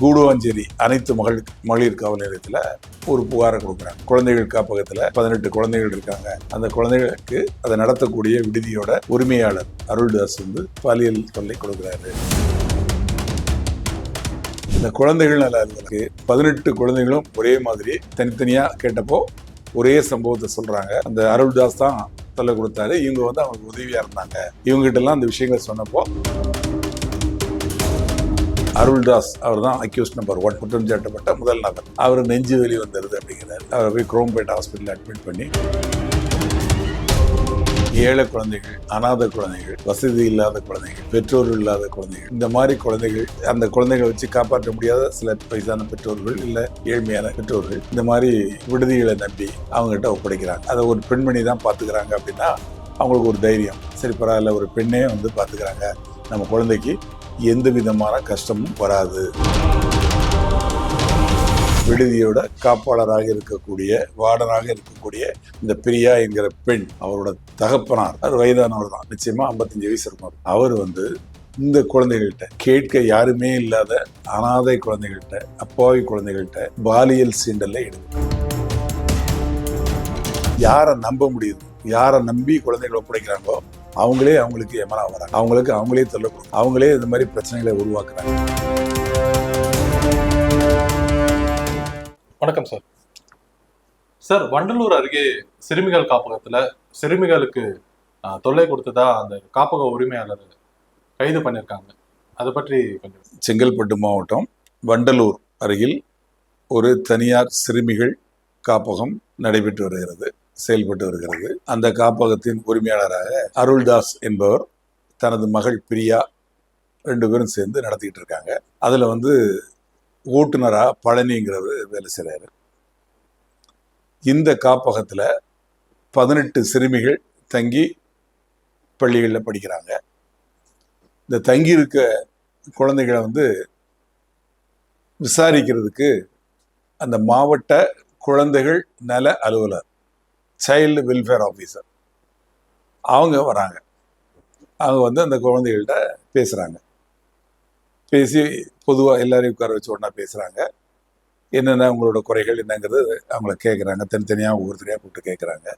கூடுவாஞ்சேரி அனைத்து மகள் மகளிர் காவல் நிலையத்தில் ஒரு புகாரை கொடுக்குறாங்க. குழந்தைகள் காப்பகத்தில் பதினெட்டு குழந்தைகள் இருக்காங்க. அந்த குழந்தைகளுக்கு அதை நடத்தக்கூடிய விடுதியோட உரிமையாளர் அருள்தாஸ் வந்து பாலியல் தொல்லை கொடுக்குறாரு. இந்த குழந்தைகள் நல்லா அலுவலருக்கு பதினெட்டு குழந்தைகளும் ஒரே மாதிரி தனித்தனியாக கேட்டப்போ ஒரே சம்பவத்தை சொல்கிறாங்க அந்த அருள்தாஸ் தான் தொல்லை கொடுத்தாரு. இவங்க வந்து அவங்களுக்கு உதவியாக இருந்தாங்க. இவங்ககிட்டலாம் அந்த விஷயங்களை சொன்னப்போ அருள்தாஸ் அவர் தான் அக்யூஸ் நம்பர் ஒன் குற்றம் சாட்டப்பட்ட முதல் நபர். அவர் நெஞ்சு வெளி வந்துருது அப்படிங்கிறார். அவரை போய் குரோம்பேட் ஹாஸ்பிட்டலில் அட்மிட் பண்ணி ஏழை குழந்தைகள் அனாதை குழந்தைகள் வசதி இல்லாத குழந்தைகள் பெற்றோர் இல்லாத குழந்தைகள் இந்த மாதிரி குழந்தைகள் அந்த குழந்தைகளை வச்சு காப்பாற்ற முடியாத சில வயசான பெற்றோர்கள் இல்லை ஏழ்மையான பெற்றோர்கள் இந்த மாதிரி விடுதிகளை நம்பி அவங்ககிட்ட ஒப்படைக்கிறாங்க. அதை ஒரு பெண்மணி தான் பார்த்துக்கிறாங்க அப்படின்னா அவங்களுக்கு ஒரு தைரியம். சரி பரவாயில்ல ஒரு பெண்ணே வந்து பார்த்துக்கிறாங்க நம்ம குழந்தைக்கு எந்த விதமான கஷ்டமும் வராது. விடுதியோட காப்பாளராக இருக்கக்கூடிய வார்டனாக இருக்கக்கூடிய இந்த பிரியா என்கிற பெண் அவரோட தகப்பனார் அது வயதானவர் தான். நிச்சயமா 55 வயசு இருக்கும் அவர். வந்து இந்த குழந்தைகள்கிட்ட கேட்க யாருமே இல்லாத அனாதை குழந்தைகள்கிட்ட அப்பாவி குழந்தைகள்கிட்ட பாலியல் சீண்டல்ல எடுக்கும். யாரை நம்ப முடியுது? யாரை நம்பி குழந்தைகளை ஒப்படைக்கிறாங்களோ அவங்களே அவங்களுக்கு எமனா வராங்க. அவங்களுக்கு அவங்களே தொல்லை கொடுக்கும். அவங்களே இந்த மாதிரி பிரச்சனைகளை உருவாக்குறாங்க. வணக்கம் சார். சார் வண்டலூர் அருகே சிறுமிகள் காப்பகத்துல சிறுமிகளுக்கு ஆஹ், தொல்லை கொடுத்ததா அந்த காப்பக உரிமையாளர் கைது பண்ணியிருக்காங்க அதை பற்றி கொஞ்சம் செங்கல்பட்டு மாவட்டம் வண்டலூர் அருகில் ஒரு தனியார் சிறுமிகள் காப்பகம் நடைபெற்று வருகிறது. செயல்பட்டு வருகிறது அந்த காப்பகத்தின் உரிமையாளராக அருள்தாஸ் என்பவர் தனது மகள் பிரியா ரெண்டு பேரும் சேர்ந்து நடத்திக்கிட்டு இருக்காங்க அதில் வந்து ஓட்டுநராக பழனிங்கிறவர் வேலை செய்கிறாரு இந்த காப்பகத்தில் பதினெட்டு சிறுமிகள் தங்கி பள்ளிகளில் படிக்கிறாங்க. இந்த தங்கி இருக்க குழந்தைகளை வந்து விசாரிக்கிறதுக்கு அந்த மாவட்ட குழந்தைகள் நல அலுவலர் சைல்டு வெல்ஃபேர் ஆஃபீஸர் அவங்க வராங்க. அவங்க வந்து அந்த குழந்தைகள்கிட்ட பேசுகிறாங்க பேசி பொதுவாக எல்லாரையும் உட்கார வச்சு ஒன்றா பேசுகிறாங்க என்னென்ன அவங்களோட குறைகள் என்னங்கிறது அவங்கள கேட்குறாங்க தனித்தனியாக ஒவ்வொருத்தரையாக கூப்பிட்டு கேட்குறாங்க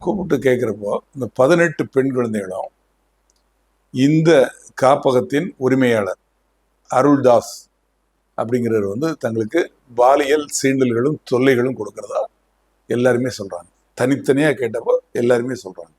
கூப்பிட்டு கேட்குறப்போ இந்த பதினெட்டு பெண் குழந்தைகளும் இந்த காப்பகத்தின் உரிமையாளர் அருள்தாஸ் அப்படிங்கிறவர் வந்து தங்களுக்கு பாலியல் சீண்டல்களும் தொல்லைகளும் கொடுக்கறதா எல்லாருமே சொல்கிறாங்க தனித்தனியா கேட்டப்போ எல்லாருமே சொல்றாங்க.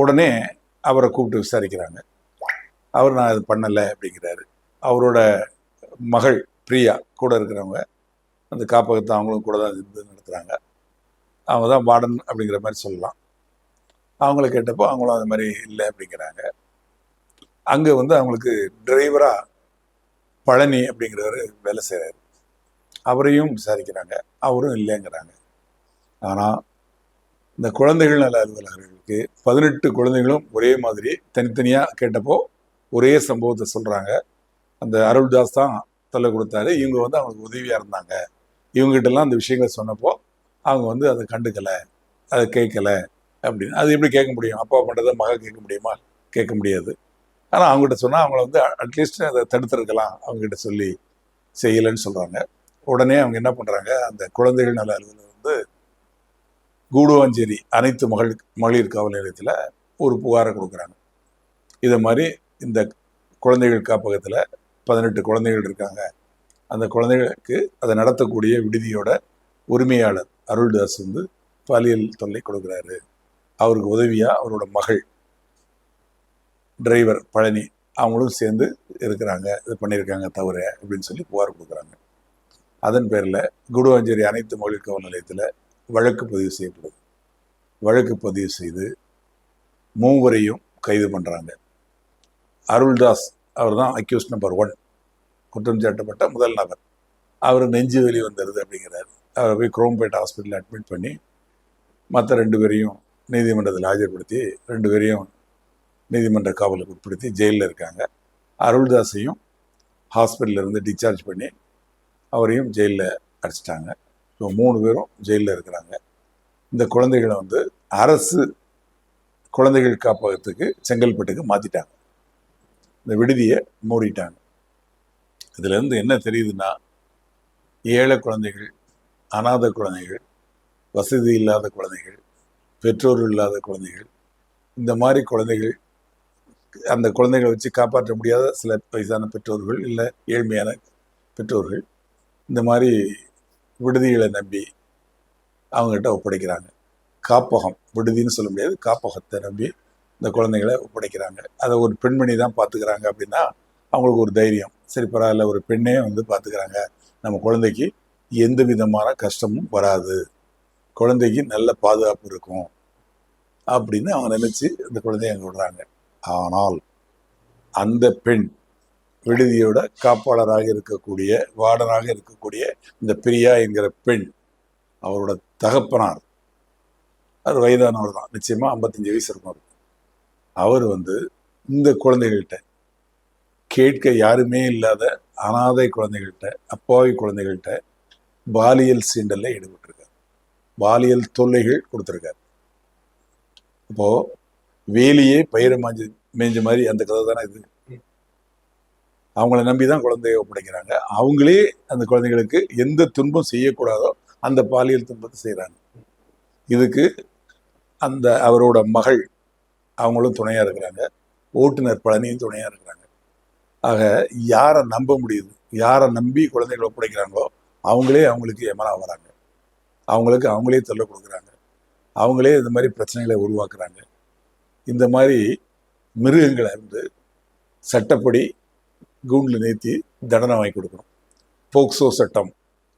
உடனே அவரை கூப்பிட்டு விசாரிக்கிறாங்க. அவர் நான் இது பண்ணலை அப்படிங்கிறாரு. அவரோட மகள் பிரியா கூட இருக்கிறவங்க அந்த காப்பகத்தை அவங்களும் கூட தான் இருந்து நடத்துகிறாங்க அவங்க தான் வார்டன் அப்படிங்கிற மாதிரி சொல்லலாம். அவங்கள கேட்டப்போ அவங்களும் அந்த மாதிரி இல்லை அப்படிங்கிறாங்க. அங்கே வந்து அவங்களுக்கு டிரைவராக பழனி அப்படிங்கிறவர் வேலை செய்கிறாரு அவரையும் விசாரிக்கிறாங்க. அவரும் இல்லைங்கிறாங்க. ஆனால் இந்த குழந்தைகள் நல அலுவலர்களுக்கு பதினெட்டு குழந்தைகளும் ஒரே மாதிரி தனித்தனியாக கேட்டப்போ ஒரே சம்பவத்தை சொல்கிறாங்க அந்த அருள்தாஸ் தான் தொல்லை கொடுத்தாரு. இவங்க வந்து அவங்களுக்கு உதவியாக இருந்தாங்க. இவங்ககிட்டலாம் அந்த விஷயங்களை சொன்னப்போ அவங்க வந்து அதை கண்டுக்கலை அதை கேட்கல அப்படின்னு. அது எப்படி கேட்க முடியும்? அப்பா பண்ணுறதை மக கேட்க முடியுமா? கேட்க முடியாது. ஆனால் அவங்ககிட்ட சொன்னால் அவங்கள வந்து அட்லீஸ்ட் அதை தடுத்துருக்கலாம் அவங்ககிட்ட சொல்லி செய்யலைன்னு சொல்கிறாங்க உடனே அவங்க என்ன பண்ணுறாங்க அந்த குழந்தைகள் நல அலுவலர் வந்து கூடுவாஞ்சேரி அனைத்து மகள் மகளிர் காவல் நிலையத்தில் ஒரு புகாரை கொடுக்குறாங்க. இதை மாதிரி இந்த குழந்தைகள் காப்பகத்தில் பதினெட்டு குழந்தைகள் இருக்காங்க. அந்த குழந்தைகளுக்கு அதை நடத்தக்கூடிய விடுதியோட உரிமையாளர் அருள்தாஸ் வந்து பாலியல் தொல்லை கொடுக்குறாரு. அவருக்கு உதவியாக அவரோட மகள் டிரைவர் பழனி அவங்களும் சேர்ந்து இருக்கிறாங்க. இது பண்ணியிருக்காங்க தவிர அப்படின்னு சொல்லி புகார் கொடுக்குறாங்க. அதன் பேரில் குடுவாஞ்சேரி அனைத்து மகளிர் காவல் நிலையத்தில் வழக்கு பதிவு செய்யப்படுது வழக்கு பதிவு செய்து மூவரையும் கைது பண்ணுறாங்க அருள்தாஸ் அவர் தான் அக்யூஸ் நம்பர் ஒன் குற்றம் சாட்டப்பட்ட முதல் நபர். அவர் நெஞ்சு வெளி வந்துடுது அப்படிங்கிறார். அவரை போய் குரோம்பேட் ஹாஸ்பிட்டலில் அட்மிட் பண்ணி மற்ற ரெண்டு பேரையும் நீதிமன்றத்தில் ஆஜர்படுத்தி ரெண்டு பேரையும் நீதிமன்ற காவலுக்கு உட்படுத்தி ஜெயிலில் இருக்காங்க. அருள்தாஸையும் ஹாஸ்பிட்டல்ல இருந்து டிஸ்சார்ஜ் பண்ணி அவரையும் ஜெயிலில் அடைச்சிட்டாங்க. இப்போ மூணு பேரும் ஜெயிலில் இருக்கிறாங்க. இந்த குழந்தைகளை வந்து அரசு குழந்தைகள் காப்பகத்துக்கு செங்கல்பட்டுக்கு மாற்றிட்டாங்க இந்த விடுதியை மூடிட்டாங்க. இதுலேருந்து என்ன தெரியுதுன்னா ஏழை குழந்தைகள் அனாதை குழந்தைகள் வசதி இல்லாத குழந்தைகள் பெற்றோர் இல்லாத குழந்தைகள் இந்த மாதிரி குழந்தைகள் அந்த குழந்தைகளை வச்சு காப்பாற்ற முடியாத சில வயசான பெற்றோர்கள் இல்லை ஏழ்மையான பெற்றோர்கள் இந்த மாதிரி விடுதிகளை நம்பி அவங்ககிட்ட ஒப்படைக்கிறாங்க. காப்பகம் விடுதின்னு சொல்ல முடியாது. காப்பகத்தை நம்பி இந்த குழந்தைகளை ஒப்படைக்கிறாங்க. அதை ஒரு பெண்மணி தான் பார்த்துக்கிறாங்க அப்படின்னா அவங்களுக்கு ஒரு தைரியம். சரி பரவாயில்ல ஒரு பெண்ணே வந்து பார்த்துக்கிறாங்க நம்ம குழந்தைக்கு எந்த விதமான கஷ்டமும் வராது. குழந்தைக்கு நல்ல பாதுகாப்பு இருக்கும் அப்படின்னு அவங்க நினச்சி அந்த குழந்தைய அங்கே விடுறாங்க. ஆனால் அந்த பெண் விடுதியோட காப்பாளராக இருக்கக்கூடிய வார்டனாக இருக்கக்கூடிய இந்த பிரியா என்கிற பெண் அவரோட தகப்பனார். அவர் வயதானவர் தான். நிச்சயமா ஐம்பத்தஞ்சு வயசு இருக்கும் அவர் வந்து இந்த குழந்தைகள்கிட்ட கேட்க யாருமே இல்லாத அனாதை குழந்தைகள்கிட்ட அப்பாவி குழந்தைகள்கிட்ட பாலியல் சீண்டல்ல ஈடுபட்டிருக்கார். பாலியல் தொல்லைகள் கொடுத்துருக்காரு. அப்போது வேலியே பயிரை மாஞ்சி மேஞ்ச மாதிரி அந்த கதை தானே இது. அவங்கள நம்பி தான் குழந்தைய ஒப்படைக்கிறாங்க. அவங்களே அந்த குழந்தைகளுக்கு எந்த துன்பம் செய்யக்கூடாதோ அந்த பாலியல் துன்பத்தை செய்கிறாங்க இதுக்கு அந்த அவரோட மகள் அவங்களும் துணையாக இருக்கிறாங்க. ஓட்டுநர் பழனியும் துணையாக இருக்கிறாங்க. ஆக யாரை நம்ப முடியுது? யாரை நம்பி குழந்தைகளை ஒப்படைக்கிறாங்களோ அவங்களே அவங்களுக்கு எமனா வராங்க. அவங்களுக்கு அவங்களே தொல்லை கொடுக்குறாங்க. அவங்களே இந்த மாதிரி பிரச்சனைகளை உருவாக்குறாங்க. இந்த மாதிரி மிருகங்களை வந்து சட்டப்படி கூண்டில் நிறுத்தி தண்டனை வாங்கி கொடுக்கணும். போக்சோ சட்டம்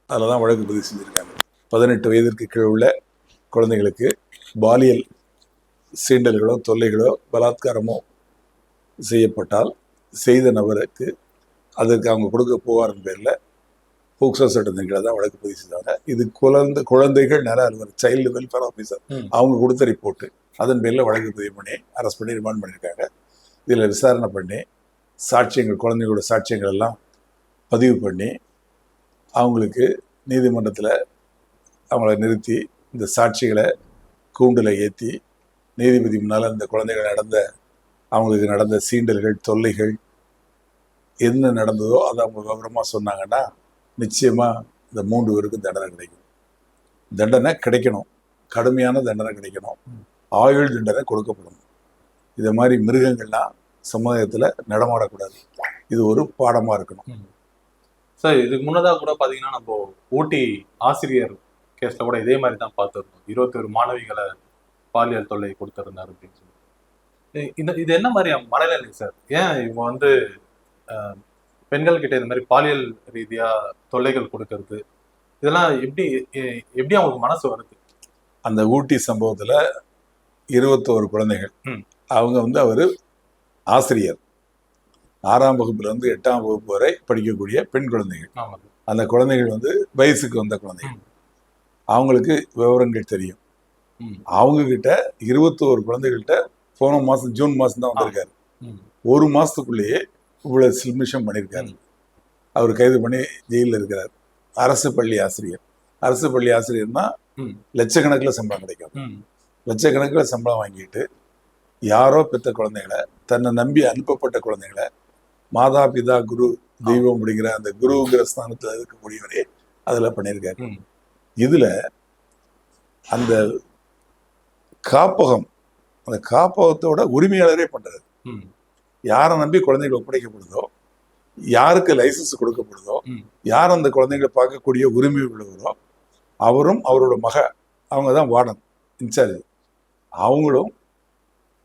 அதில் தான் வழக்கு பதிவு செஞ்சுருக்காங்க. பதினெட்டு வயதிற்கு கீழ் உள்ள குழந்தைகளுக்கு பாலியல் சீண்டல்களோ தொல்லைகளோ பலாத்காரமோ செய்யப்பட்டால் செய்த நபருக்கு அதற்கு அவங்க கொடுக்க புகாரின் பேரில் போக்சோ சட்டத்தின் கீழே தான் வழக்கு பதிவு செய்தாங்க. இது குழந்தை குழந்தைகள் நல அலுவலர் சைல்டு வெல்ஃபேர் ஆஃபீஸர். அவங்க கொடுத்த ரிப்போர்ட்டு அதன் பேரில் வழக்கு பதிவு பண்ணி அரெஸ்ட் பண்ணி ரிமாண்ட் பண்ணியிருக்காங்க இதில் விசாரணை பண்ணி சாட்சியங்கள் குழந்தைகளோட சாட்சியங்கள் எல்லாம் பதிவு பண்ணி அவங்களுக்கு நீதிமன்றத்தில் அவங்கள நிறுத்தி இந்த சாட்சிகளை கூண்டில் ஏற்றி நீதிபதி முன்னால் இந்த குழந்தைகள் நடந்த அவங்களுக்கு நடந்த சீண்டல்கள் தொல்லைகள் என்ன நடந்ததோ அதை அவங்க விவரமாக சொன்னாங்கன்னா நிச்சயமாக இந்த மூன்று பேருக்கும் தண்டனை கிடைக்கும். தண்டனை கிடைக்கணும். கடுமையான தண்டனை கிடைக்கணும். ஆயுள் தண்டனை கொடுக்கப்படும். இதை மாதிரி மிருகங்கள்லாம் சமுதாயத்தில் நடமாடக்கூடாது. இது ஒரு பாடமாக இருக்கணும். சார் இதுக்கு முன்னதாக கூட பாத்தீங்கன்னா நம்ம ஊட்டி ஆசிரியர் கேஸ்ல கூட இதே மாதிரி தான் பார்த்துருந்தோம் இருபத்தி ஒரு மாணவிகளை பாலியல் தொல்லை கொடுத்திருந்தார் அப்படின்னு சொல்லி. இந்த இது என்ன மாதிரி மனநிலை சார்? ஏன் இவங்க வந்து அஹ், பெண்கள் கிட்ட இந்த மாதிரி பாலியல் ரீதியா தொல்லைகள் கொடுக்கறது? இதெல்லாம் எப்படி எப்படி அவங்களுக்கு மனசு வருது? அந்த ஊட்டி சம்பவத்தில் இருபத்தோரு குழந்தைகள். ம். அவங்க வந்து அவர் ஆசிரியர். ஆறாம் வகுப்புல இருந்து எட்டாம் வகுப்பு வரை படிக்கக்கூடிய பெண் குழந்தைகள். அந்த குழந்தைகள் வந்து வயசுக்கு வந்த குழந்தைகள். அவங்களுக்கு விவரங்கள் தெரியும். அவங்க கிட்ட இருபத்தோரு குழந்தைகள்கிட்ட போன மாசம் ஜூன் மாசம் தான் வந்திருக்காரு. ஒரு மாசத்துக்குள்ளேயே இவ்வளவு சில்மிஷம் பண்ணியிருக்காரு அவர் கைது பண்ணி ஜெயிலில் இருக்கிறார். அரசு பள்ளி ஆசிரியர். அரசு பள்ளி ஆசிரியர்னா. லட்சக்கணக்கில் சம்பளம் கிடைக்கும். லட்சக்கணக்கில் சம்பளம் வாங்கிட்டு யாரோ பெத்த குழந்தைகளை தன்னை நம்பி அனுப்பப்பட்ட குழந்தைகளை மாதா பிதா குரு தெய்வம் அப்படிங்கிற அந்த குருங்கிற ஸ்தானத்தில் இருக்கக்கூடியவரே அதில் பண்ணியிருக்காரு. இதுல அந்த காப்பகம் அந்த காப்பகத்தோட உரிமையாளரே ம். யாரை நம்பி குழந்தைகள் ஒப்படைக்கப்படுதோ யாருக்கு லைசன்ஸ் கொடுக்கப்படுதோ. யார் அந்த குழந்தைகளை பார்க்கக்கூடிய உரிமை உள்ளவரோ அவரும் அவரோட மக அவங்க தான் வார்டன் இன்சார்ஜ் அவங்களும்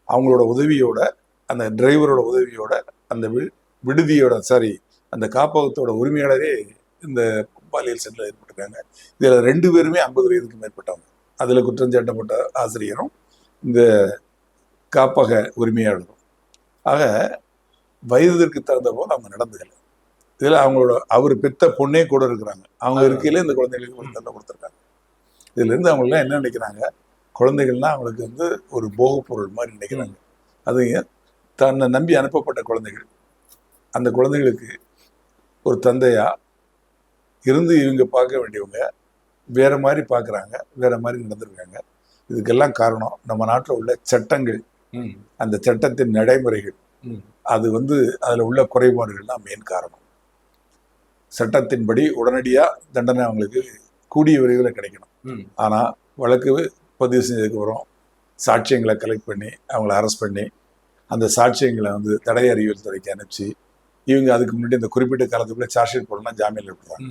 அவங்களோட உதவியோட அந்த டிரைவரோட உதவியோட அந்த வி- விடுதியோட சாரி அந்த காப்பகத்தோட உரிமையாளரே இந்த பாலியல் சென்டர் ஏற்பட்டிருக்காங்க. இதில் ரெண்டு பேருமே ஐம்பது வயதுக்கு மேற்பட்டவங்க. அதில் குற்றம் சாட்டப்பட்ட ஆசிரியரும் இந்த காப்பக உரிமையாளரும். ஆக வயதிற்கு தகுந்த போல் அவங்க நடந்துக்கல. இதில் அவங்களோட அவர் பெத்த பொண்ணே கூட இருக்கிறாங்க. அவங்க இருக்கையில இந்த குழந்தைகளுக்கு ஒரு தண்டனை கொடுத்துருக்காங்க. இதுல இருந்து அவங்க எல்லாம் என்ன நினைக்கிறாங்க? குழந்தைகள்லாம் அவங்களுக்கு வந்து ஒரு போகப் பொருள் மாதிரி நினைக்கிறாங்க. அது தன்னை நம்பி அனுப்பப்பட்ட குழந்தைகள். அந்த குழந்தைகளுக்கு ஒரு தந்தையா இருந்து இவங்க பார்க்க வேண்டியவங்க வேற மாதிரி பார்க்குறாங்க வேற மாதிரி நடந்திருக்காங்க. இதுக்கெல்லாம் காரணம் நம்ம நாட்டில் உள்ள சட்டங்கள். அந்த சட்டத்தின் நடைமுறைகள். அது வந்து அதில் உள்ள குறைபாடுகள் தான் மெயின் காரணம். சட்டத்தின்படி உடனடியாக தண்டனை அவங்களுக்கு கூடிய விரைவில் கிடைக்கணும். ஆனால் வழக்கு பதிவு செஞ்சதுக்கப்புறம் சாட்சியங்களை கலெக்ட் பண்ணி அவங்கள அரெஸ்ட் பண்ணி அந்த சாட்சியங்களை வந்து தடை அறிவியல் துறைக்கு அனுப்பிச்சு இவங்க அதுக்கு முன்னாடி இந்த குறிப்பிட்ட காலத்துக்குள்ளே சார்ஜ் ஷீட் போடணும்னா ஜாமீனில் விட்டுறாங்க.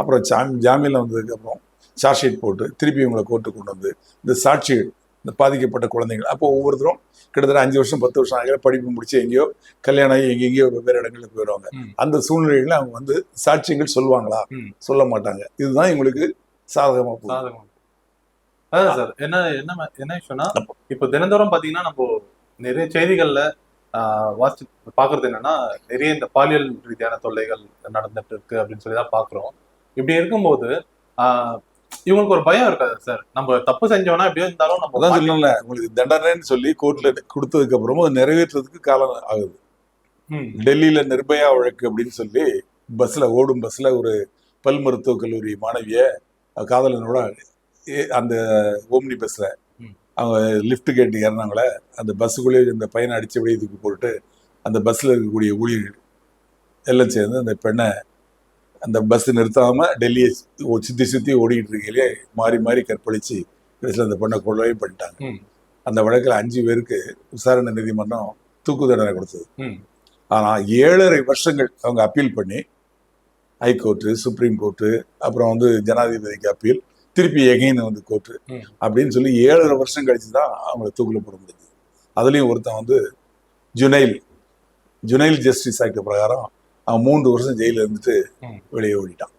அப்புறம் ஜாமீன் ஜாமீனில் வந்ததுக்கப்புறம் சார்ஜ் ஷீட் போட்டு திருப்பி இவங்களை கோர்ட்டுக்கு கொண்டு வந்து இந்த சாட்சிகள் இந்த பாதிக்கப்பட்ட குழந்தைகள் அப்போ ஒவ்வொருத்தரும் கிட்டத்தட்ட அஞ்சு வருஷம் பத்து வருஷம் ஆகிற படிப்பு முடிச்சு எங்கேயோ கல்யாணம் ஆகி எங்கெங்கேயோ வெவ்வேறு இடங்களுக்கு போயிடுவாங்க. அந்த சூழ்நிலைகளில் அவங்க வந்து சாட்சியங்கள் சொல்லுவாங்களா. சொல்ல மாட்டாங்க. இதுதான் இவங்களுக்கு சாதகமாக சாதகம். அதான் சார் என்ன என்ன என்ன விஷயம்னா இப்போ தினந்தோறும் பாத்தீங்கன்னா நம்ம நிறைய செய்திகள்ல வாசிச்சு பாக்குறது என்னன்னா நிறைய இந்த பாலியல் ரீதியான தொல்லைகள் நடந்துட்டு இருக்கு அப்படின்னு சொல்லி தான் பாக்குறோம். இப்படி இருக்கும்போது இவங்களுக்கு ஒரு பயம் இருக்காது சார். நம்ம தப்பு செஞ்சோம்னா எப்படியோ இருந்தாலும் நம்ம மாட்டி- சொல்லல உங்களுக்கு தண்டனைன்னு சொல்லி கோர்ட்ல கொடுத்ததுக்கு அப்புறமும் அதை நிறைவேற்றுறதுக்கு காலம் ஆகுது. ம், டெல்லியில நிர்பயா வழக்கு அப்படின்னு சொல்லி பஸ்ல ஓடும் பஸ்ல ஒரு பல் மருத்துவக் கல்லூரி மாணவிய காதலனோட அந்த ஓம்னி பஸ்ல ம். அவங்க லிஃப்ட் கேட்டு ஏறினாங்களே அந்த பஸ்ஸுக்குள்ளே இந்த பையனை அடிச்சு வெளியே தூக்கி போட்டு அந்த பஸ்ல இருக்கக்கூடிய ஊழியர்கள் எல்லாம் சேர்ந்து அந்த பெண்ணை அந்த பஸ் நிறுத்தாம டெல்லியை சுத்தி சுத்தி ஓடிட்டு இருக்கையிலே மாறி மாறி கற்பழிச்சு கடைசியில் அந்த பெண்ணை கொள்ளவே பண்ணிட்டாங்க. அந்த வழக்கில் அஞ்சு பேருக்கு விசாரணை நீதிமன்றம் தூக்கு தண்டனை கொடுத்தது. ம், ஆனா ஏழரை வருஷங்கள் அவங்க அப்பீல் பண்ணி ஹைகோர்ட்டு சுப்ரீம் கோர்ட்டு அப்புறம் வந்து ஜனாதிபதிக்கு அப்பீல் திருப்பி எகைன் வந்து கோர்ட்டு. அப்படின்னு சொல்லி ஏழரை வருஷம் கழிச்சு தான் அவங்கள தூக்கில் போட முடியுது அதுலேயும் ஒருத்தன் வந்து ஜுனைல் ஜுனைல் ஜஸ்டிஸ் ஆக்ட் பிரகாரம் அவன் மூன்று வருஷம் ஜெயிலில் இருந்துட்டு. வெளியே ஓடிட்டான்.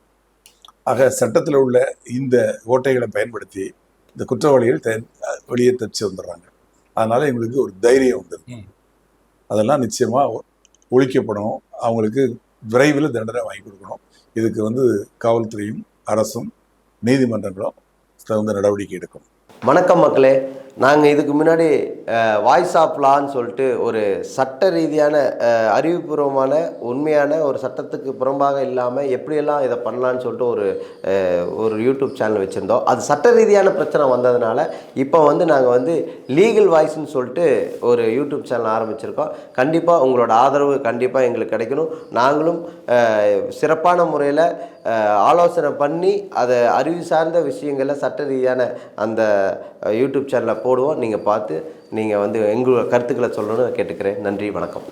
ஆக சட்டத்தில் உள்ள இந்த ஓட்டைகளை பயன்படுத்தி இந்த குற்றவாளிகள் வெளியே தப்பிச்சு வந்துடுறாங்க. அதனால எங்களுக்கு ஒரு தைரியம் ம். அதெல்லாம் நிச்சயமா ஒழிக்கப்படும். அவங்களுக்கு விரைவில் தண்டனை வாங்கி கொடுக்கணும். இதுக்கு வந்து காவல்துறையும் அரசும் நீதிமன்றங்களும் தகுந்த நடவடிக்கை எடுக்கும். வணக்கம் மக்களே. நாங்கள் இதுக்கு முன்னாடி வாய்ஸ் ஆஃப் லான்னு சொல்லிட்டு ஒரு சட்ட ரீதியான அறிவுபூர்வமான உண்மையான ஒரு சட்டத்துக்கு புறம்பாக இல்லாமல் எப்படியெல்லாம் இதை பண்ணலான்னு சொல்லிட்டு ஒரு ஒரு யூடியூப் சேனல் வச்சுருந்தோம். அது சட்ட ரீதியான பிரச்சனை வந்ததுனால இப்போ வந்து நாங்கள் வந்து லீகல் வாய்ஸ்னு சொல்லிட்டு ஒரு யூடியூப் சேனல் ஆரம்பிச்சிருக்கோம். கண்டிப்பாக உங்களோட ஆதரவு கண்டிப்பாக எங்களுக்கு கிடைக்கணும். நாங்களும் சிறப்பான முறையில் ஆலோசனை பண்ணி அதை அறிவு சார்ந்த விஷயங்களை சட்ட ரீதியான அந்த யூடியூப் சேனலை போடுவோம். நீங்கள் பார்த்து நீங்கள் வந்து எங்களோட கருத்துக்களை சொல்லணும்னு கேட்டுக்கிறேன். நன்றி வணக்கம்.